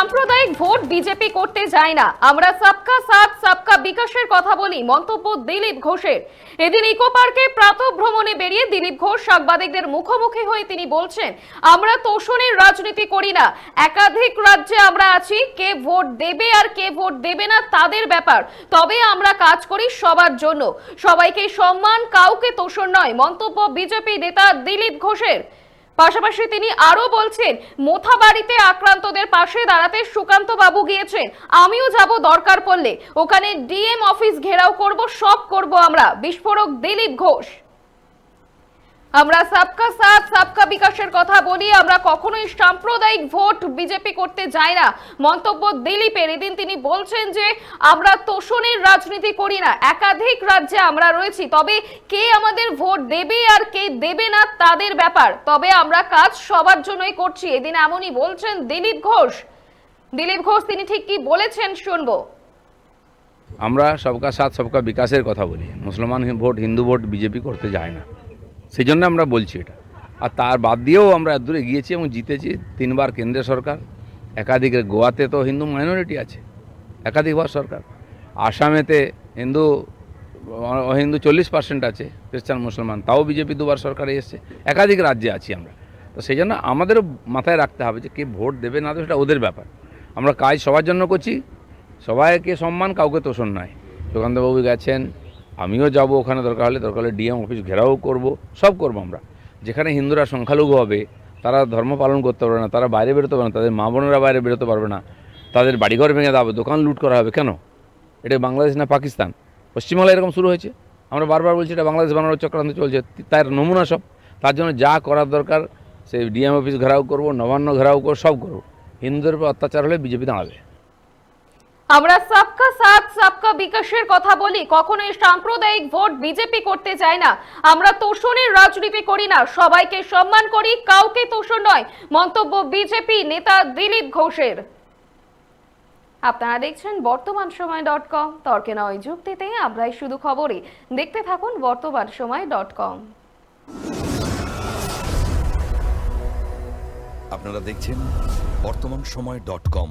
সাম্প্রদায়িক vote BJP করতে যায় না। আমরা সবকা সাথ, সবকা বিকাশের কথা বলি, মন্তব্য দিলীপ ঘোষের। এদিন ইকো পার্কে প্রাতঃ ভ্রমণে বেরিয়ে দিলীপ ঘোষ সাংবাদিকদের মুখোমুখি হয়ে তিনি বলছেন, আমরা তোষণের রাজনীতি করি না। একাধিক রাজ্যে আমরা আছি, কে ভোট দেবে আর কে ভোট দেবে না তাদের ব্যাপার। তবে আমরা কাজ করি সবার জন্য। সবাইকে সম্মান, কাউকে তোষণ নয়। মন্তব্য বিজেপি নেতা দিলীপ ঘোষের। পাশাপাশি তিনি আরও বলছেন মোথাবাড়িতে আক্রান্তদের পাশে দাঁড়াতে সুকান্ত বাবু গিয়েছেন। আমিও যাব, দরকার পড়লে। ওখানে ডিএম অফিস ঘেরাও করব, সব করব আমরা। বিস্ফোরক দিলীপ ঘোষ। আমরা সবকা সাথ, সবকা বিকাশের কথা বলি। আমরা কখনোই সাম্প্রদায়িক ভোট বিজেপি করতে যাই না। মন্তব্য দিলীপের। এদিন তিনি বলছেন যে, আমরা তোষণের রাজনীতি করি না। একাধিক রাজ্যে আমরা রয়েছি। তবে কে আমাদের ভোট দেবে আর কে দেবে না তাদের ব্যাপার। তবে আমরা কাজ সবার জন্যই করছি। এদিন এমনই বলছেন দিলীপ ঘোষ। দিলীপ ঘোষ, তিনি ঠিক কি বলেছেন শুনব। আমরা সবকা সাথ, সবকা বিকাশের কথা বলি। মুসলমান ভোট, হিন্দু ভোট বিজেপি করতে যায় না। সেই জন্য আমরা বলছি এটা। আর তার বাদ দিয়েও আমরা দূরে গিয়েছি এবং জিতেছি তিনবার কেন্দ্রীয় সরকার, একাধিক গোয়াতে তো হিন্দু মাইনরিটি আছে একাধিকবার সরকার। আসামেতে হিন্দু হিন্দু চল্লিশ পার্সেন্ট আছে, খ্রিস্টান, মুসলমান, তাও বিজেপি দুবার সরকারে এসছে, একাধিক রাজ্যে আছি আমরা। তো সেই জন্য আমাদেরও মাথায় রাখতে হবে যে কে ভোট দেবে না দেবে সেটা ওদের ব্যাপার। আমরা কাজ সবার জন্য করছি, সবাইকে সম্মান, কাউকে তোষণ নয়। সুকান্তবাবু গেছেন আমিও যাব ওখানে, দরকার হলে দরকার হলে ডিএম অফিস ঘেরাও করব, সব করব আমরা। যেখানে হিন্দুরা সংখ্যালঘু হবে, তারা ধর্ম পালন করতে পারবে না, তারা বাইরে বেরোতে পারবে না, তাদের মা বোনেরা বাইরে বেরোতে পারবে না, তাদের বাড়িঘর ভেঙে দেওয়া হবে, দোকান লুট করা হবে, কেন? এটা বাংলাদেশ না পাকিস্তান? পশ্চিমবাংলায় এরকম শুরু হয়েছে? আমরা বারবার বলছি এটা বাংলাদেশ বানানোর চক্রান্ত চলছে, তার নমুনা সব। তার জন্য যা করার দরকার সেই ডিএম অফিস ঘেরাও করব, নবান্ন ঘেরাও করব, সব করব। হিন্দুদের উপর অত্যাচার হলে বিজেপি দাঁড়াবে। আমরা সবকা সাথ বিকাশের কথা বলি, কখনোই সাম্প্রদায়িক ভোট বিজেপি করতে চাই না। আমরা তোষণের রাজনীতি করি না, সবাইকে সম্মান করি, কাউকে তোষণ নয়, মন্তব্য বিজেপি নেতা দিলীপ ঘোষের। আপনারা দেখছেন বর্তমান সময় ডট কম, তর্কে নয় যুক্তিতে, আমরাই শুধু খবরে। দেখতে থাকুন বর্তমান সময় ডট কম। আপনারা দেখছেন বর্তমান সময় ডট কম।